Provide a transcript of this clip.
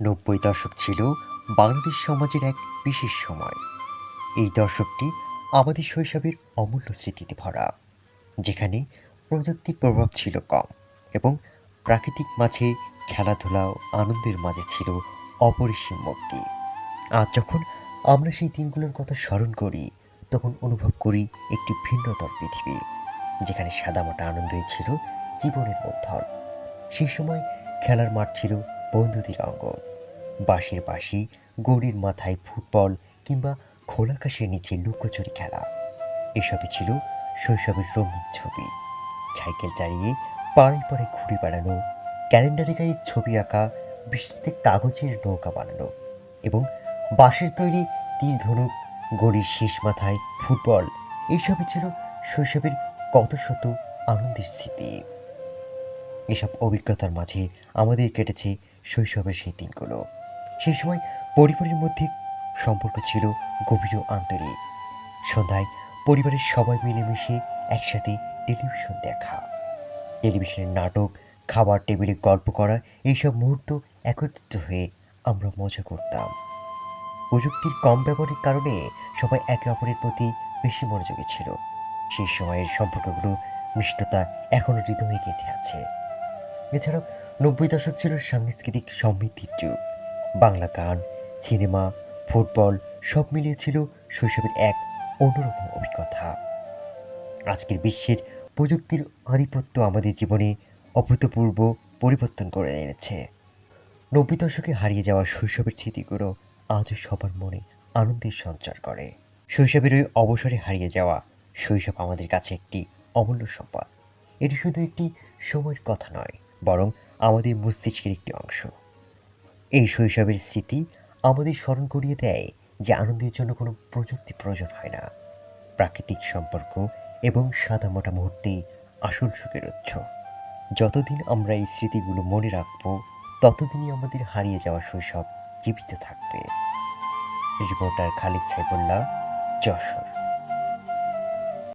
নব্বই দশক ছিল বাংলাদেশ সমাজের এক বিশেষ সময়। এই দশকটি আমাদের শৈশবের অমূল্য স্মৃতিতে ভরা, যেখানে প্রযুক্তির প্রভাব ছিল কম এবং প্রাকৃতিক মাঝে খেলাধুলা ও আনন্দের মাঝে ছিল অপরিসীম মুক্তি। আজ যখন আমরা সেই দিনগুলোর কথা স্মরণ করি, তখন অনুভব করি একটি ভিন্নতর পৃথিবী, যেখানে সাদামাটা আনন্দই ছিল জীবনের মূলধন। সেই সময় খেলার মাঠ ছিল বন্ধুদের অঙ্গ। বাঁশের বাঁশি, গড়ির মাথায় ফুটবল কিংবা খোলা আকাশের নিচে লুকোচুরি খেলা। এসবই ছিল শৈশবের রঙিন ছবি। সাইকেল চালিয়ে পাড়ায় পাড়ায় ঘুরে বেড়ানো ক্যালেন্ডারে গায়ে ছবি আঁকা বৃষ্টিতে কাগজের নৌকা বানানো এবং বাঁশের তৈরি তীর ধনুক, গড়ির শেষ মাথায় ফুটবল এইসবই ছিল শৈশবের কত শত আনন্দের স্মৃতি। এসব অভিজ্ঞতার মাঝে আমাদের কেটেছে শৈশবের সেই দিনগুলো। সেই সময় পরিবারের মধ্যে সম্পর্ক ছিল গভীর আন্তরিক। সন্ধ্যায় পরিবারের সবাই মিলেমিশে একসাথে টেলিভিশন দেখা। টেলিভিশনের নাটক, খাবার, টেবিলে গল্প করা, এইসব মুহূর্ত একত্রিত হয়ে আমরা মজা করতাম। প্রযুক্তির কম ব্যবহারের কারণে সবাই একে অপরের প্রতি বেশি মনোযোগী ছিল। সেই সময়ের সম্পর্কগুলো মিষ্টতা এখনও হৃদয়ে গেঁথে আছে। এছাড়াও নব্বই দশক ছিল সাংস্কৃতিক সমৃদ্ধির যুগ। বাংলা গান, সিনেমা, ফুটবল সব মিলিয়ে ছিল শৈশবের এক অন্যরকম অভিজ্ঞতা। আজকের বিশ্বের প্রযুক্তির আধিপত্য আমাদের জীবনে অভূতপূর্ব পরিবর্তন করে এনেছে। নব্বই দশকে হারিয়ে যাওয়া শৈশবের স্মৃতিগুলো আজও সবার মনে আনন্দের সঞ্চার করে। শৈশবের ওই অবসরে হারিয়ে যাওয়া শৈশব আমাদের কাছে একটি অমূল্য সম্পদ। এটি শুধু একটি সময়ের কথা নয় বরং আমাদের মস্তিষ্কের একটি অংশ। এই শৈশবের স্মৃতি আমাদের স্মরণ করিয়ে দেয় যে আনন্দের জন্য কোনো প্রযুক্তি প্রয়োজন হয় না। প্রাকৃতিক সম্পর্ক এবং সাদামাটা মুহূর্তে আসল সুখের উৎস। যতদিন আমরা এই স্মৃতিগুলো মনে রাখব, ততদিনই আমাদের হারিয়ে যাওয়া শৈশব জীবিত থাকবে। রিপোর্টার খালিদ সাইফুল্লাহ, যশোর।